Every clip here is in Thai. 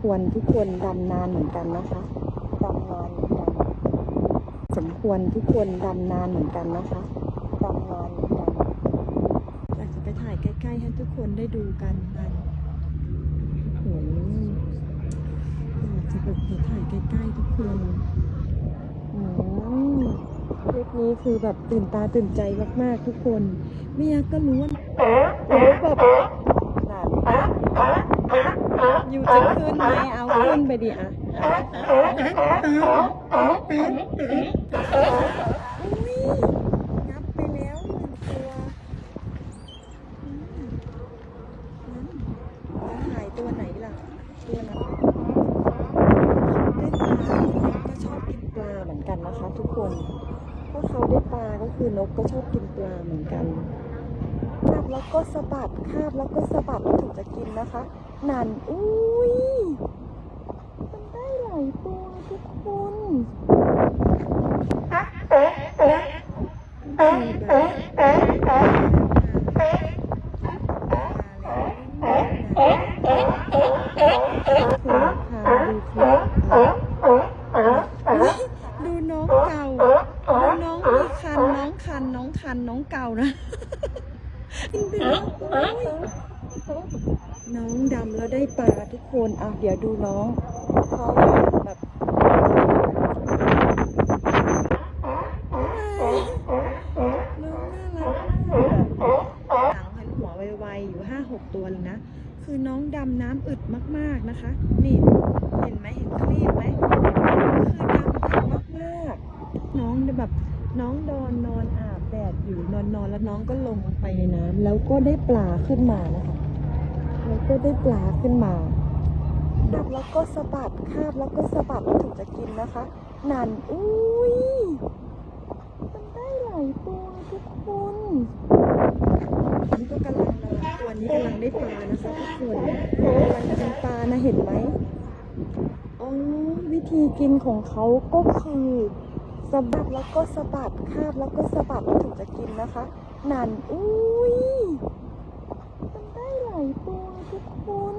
ควรทุกคนดำนานเหมือนกันนะคะดำนานเหมือนกัน สมควรทุกคนดำนานเหมือนกันนะคะดำนานเหมือนกันอยากจะไปถ่ายใกล้ๆให้ทุกคนได้ดูกันกันโอ้โหอยากจะแบบไปถ่ายใกล้ๆทุกคนอืมคลิปนี้คือแบบตื่นตาตื่นใจมากๆทุกคนไม่อยากก็รู้ว่าโอ้แบบนั่น อยู่จะขึ้นไหมเอาขึ้นไปดิอะงับไปแล้วหนึ่งตัวอืมนั่นแล้วหายตัวไหนล่ะ ตัวนั้นได้ปลาก็ชอบกินปลาเหมือนกันนะคะ ทุกคนเพราะเขาได้ปลาก็คือนกก็ชอบกินปลาเหมือนกันคาบแล้วก็สะบัดคาบแล้วก็สะบัดแล้วถึงจะกินนะคะ นั่นอุ้ย มันได้หลายตัวทุกคนดูน้องเก่า ดูน้องมีคัน น้องคัน น้องคัน น้องเก่านะจริงๆโอ้ย น้องดำแล้วได้ปลาทุกคนอะเดี๋ยวดูน้องเขาแบบน้องน่ารักมากหางหันหัวไวๆอยู่ห้าหกตัวเลยนะ คือน้องดำน้ำอึดมากๆนะคะ นี่ เห็นไหมเห็นครีบไหมคือดำอึดมากๆ น้องแบบน้องดอนนอนอา แดดอยู่นอนนอนแล้วน้องก็ลงไปในน้ำแล้วก็ได้ปลาขึ้นมานะคะแล้วก็ได้ปลาขึ้นมาดับแล้วก็สะบัดคาบแล้วก็สะบัดถึงจะกินนะคะนันอุ้ยมันได้หลายตัวทุกคนนี่ก็กำลังตัวนี้กำลังได้ปลานะคะทุกคนกำลังกินปลานะเห็นไหมอ๋อวิธีกินของเขาก็คือ สะบัดแล้วก็สะบัดคาบแล้วก็สะบัดถึงจะกินนะคะนันอุ้ยมันได้หลายตัวทุกคน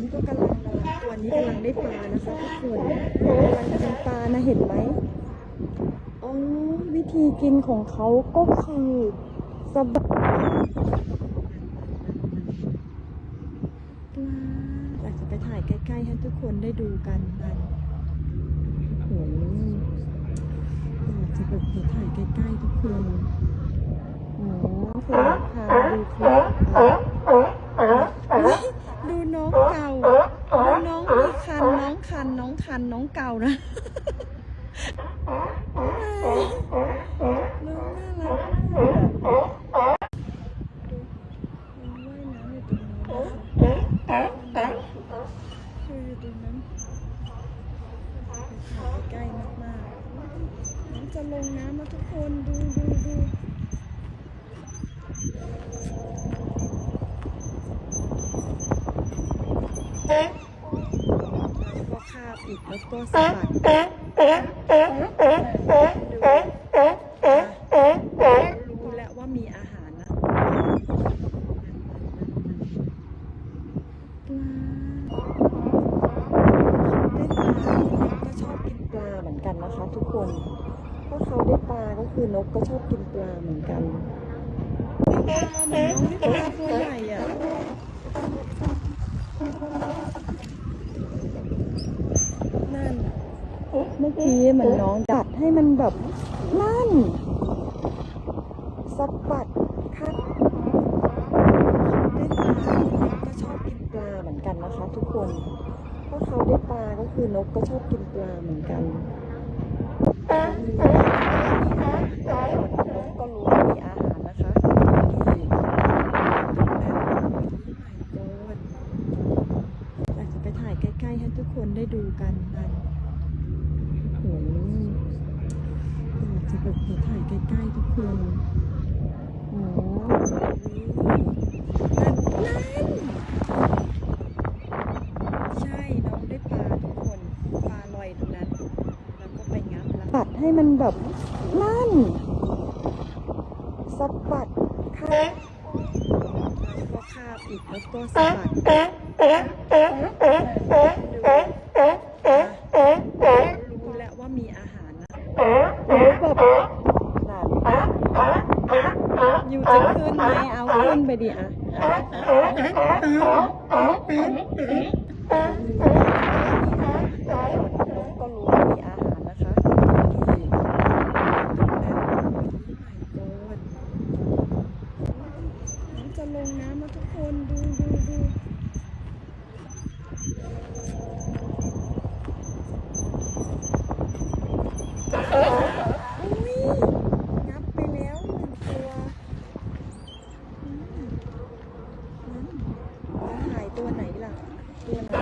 นี่ก็กำลังนอนตัวนี้กำลังได้ปลานะคะทุกคนกำลังกินปลานะเห็นไหมอ๋อวิธีกินของเขาก็คือสะบัดปลาอยากจะไปถ่ายใกล้ๆให้ทุกคนได้ดูกันกันโอ้โห อยากจะแบบถ่ายใกล้ๆทุกคนโอ้โหคือพาดูคลิปดูน้องเก่าดูน้องมีคันน้องคันน้องคันน้องเก่านะน้องน่ารักมากน้องว่ายน้ำอยู่ตรงนู้นคืออยู่ตรงนั้นถ่ายใกล้มากๆน้อง จะลงน้ำมาทุกคนดูดูดูแล้วก็คาบอีกแล้วก็สะบัดดูรู้แล้วว่ามีอาหารนะปลา ได้ปลาก็ชอบกินปลาเหมือนกันนะคะ ทุกคนเพราะเขาได้ปลา ก็คือนกก็ชอบกินปลาเหมือนกันปลาเหมือนน้องปลาตัวใหญ่อะนั่นเมื่อกี้เหมือนน้องดัดให้มันแบบนั่นสะบัดคัดได้ปลาก็ชอบกินปลาเหมือนกันนะคะทุกคนเพราะเขาได้ปลาก็คือนกก็ชอบกินปลาเหมือนกันนกก็รู้ว่ามีอาหารนะคะนี่อยากจะไปถ่ายใกล้ ๆ ให้ทุกคนได้ดูกันกันโอ้โหอยากจะแบบถ่ายใกล้ๆทุกคนโอ้โหนั่นใช่น้องได้ปลาทุกคนปลาลอยตรงนั้นแล้วก็ไปงับแล้วปัดให้มันแบบนั่นสะบัดคาบแล้วก็ คาปิดแล้วก็สะบัดรู้แล้วว่ามีอาหารนะแบบอยู่จะขึ้นไหมเอาขึ้นไปดิอะก็รู้ว่ามีอาหารนะคะนี่น้ำจะลงน้ำมาทุกคนดูดูดู อุ้ยงับไปแล้วหนึ่งตัวอืมนั่นแล้วหายตัวไหนล่ะ ตัวไหน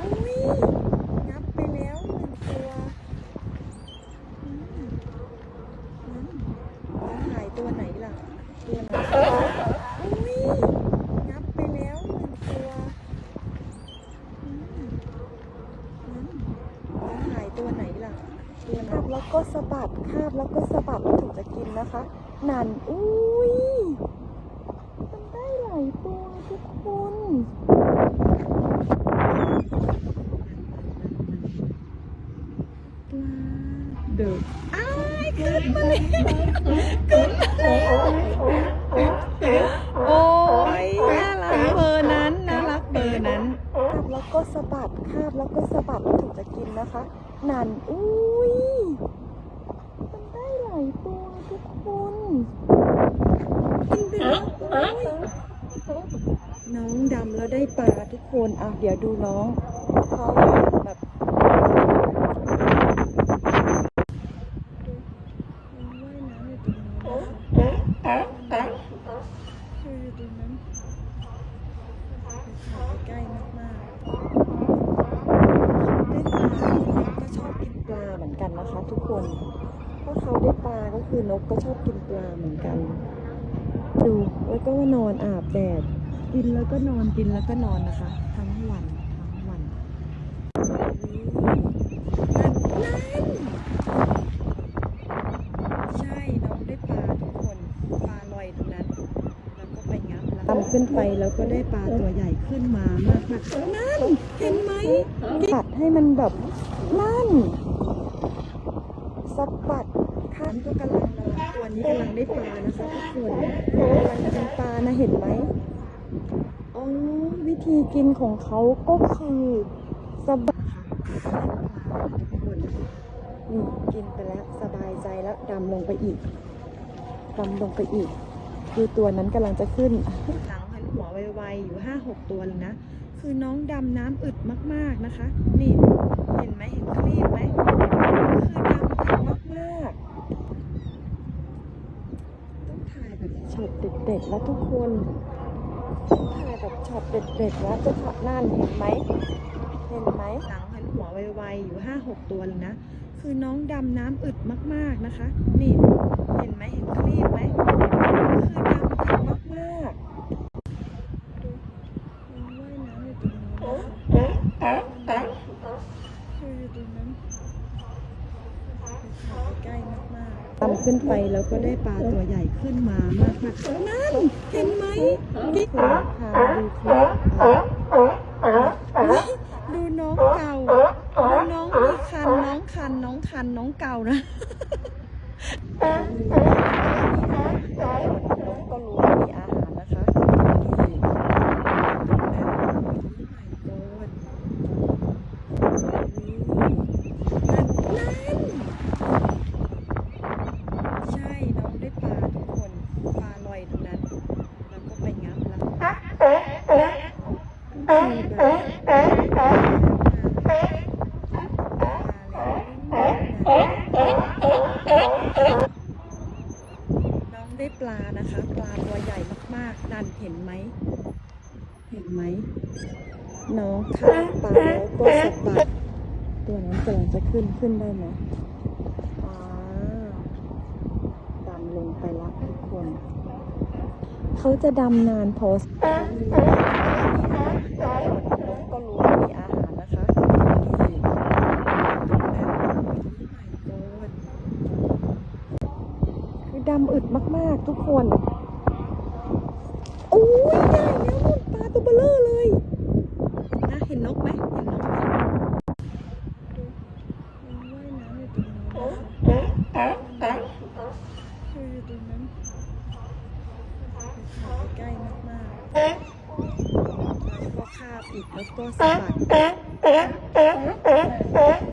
อุ้ยงับไปแล้วหนึ่งตัวอืมนั่นแล้วหายตัวไหนล่ะ ตัวไหนอุ้ยงับไปแล้วหนึ่งตัวอืมนั่นแล้วหายตัวไหนล่ะ ตัวไหนแล้วก็สะบัดคาบแล้ว ก็สะบัดแล้วถึงจะกินนะคะ นั่นอุ้ยมันได้หลายตัวทุกคนปลาเดือดอ้ายขึ้นมาเลยขึ้นมาเลยโอ้ยน่ารักเบอร์นั้นน่ารักเบอร์นั้นคาบแล้วก็สะบัดคาบแล้วก็สะบัดแล้วถึงจะกินนะคะ นั่นอุ้ย มันได้หลายตัวทุกคนกินไปแล้วโอ้ยน้องดำแล้วได้ปลาทุกคนอะเดี๋ยวดูน้องเขาแบบว่ายน้ำอยู่ตรงนี้นะคะคืออยู่ตรงนั้นถ่ายใกล้มากๆได้ปลาก็ชอบกินปลาเหมือนกันนะคะทุกคน เพราะเขาได้ปลาก็คือนกก็ชอบกินปลาเหมือนกัน ดูแล้วก็นอนอาบแดดกินแล้วก็นอนกินแล้วก็นอนนะคะ ทั้งวันทั้งวันนั่นใช่น้องได้ปลาทุกคนปลาลอยตรงนั้นแล้วก็ไปงับแล้วทำขึ้นไปแล้วก็ได้ปลาตัวใหญ่ขึ้นมามากมากๆนั่นเห็นไหมปัดให้มันแบบนั่นสะบัด ข้ามก็กำลังตัวนี้กำลังได้ปลานะคะทุกคนกำลังจะเป็นปลานะเห็นไหมอ๋อวิธีกินของเขาก็คือสบัดค่ะทุกคนนี่กินไปแล้วสบายใจแล้วดำลงไปอีกดำลงไปอีก คือตัวนั้นกำลังจะขึ้นหลังหันหัวไวๆอยู่ห้าหกตัวเลยนะ คือน้องดำน้ำอึดมากๆนะคะ นี่เห็นไหมเห็นครีบไหม คือดำอึดมากๆ ต้องถ่ายแบบช็อตเด็ดแล้วทุกคนต้องถ่ายแบบช็อตเด็ดๆแล้วจะช็อตนั่นเห็นไหมเห็นไหมหลังหันหัวไวๆอยู่ห้าหกตัวเลยนะ คือน้องดำน้ำอึดมากๆนะคะ นี่ เห็นไหมเห็นครีบไหม คือดำอึดมากๆดูมันว่ายน้ำอยู่ตรงนี้นะคะคืออยู่ตรงนั้นถ่ายใกล้มากๆดำขึ้นไปแล้ว ก็ได้ปลาตัวใหญ่ขึ้นมามากๆนั่นเห็นไหมกิ๊กพาดูคลิปดูน้องเก่า ดูน้องมีคัน น้องคัน น้องคัน น้องเก่านะ น้องก็รู้ว่ามีอาหารนะคะนี่โอ้ยนั่นนั่นใช่ น้องได้ปลาทุกคน ปลาลอยตรงนั้น แล้วก็ไปงับแล้วคือแบบ น้องได้ปลานะคะ ปลาตัวใหญ่มากๆ นั่นเห็นไหม เห็นไหม น้องขาปลาแล้วก็สะบัด ตัวนั้นกำลังจะขึ้นขึ้นได้ไหมอ่าดำลงไปละทุกคน เขาจะดำนานพอสน้องก็รู้ว่ามีอาหารนะคะนี่คือดำอึดมาก ๆ ทุกคน โอ้ยใหญ่แล้วหมดปลาตัวเบลอเลย เห็นนกไหมเห็นนกไหมดูมันว่ายน้ำอยู่ตรงนู้นนะคะคืออยู่ตรงนั้นถ่ายใกล้ๆมากๆ แล้ว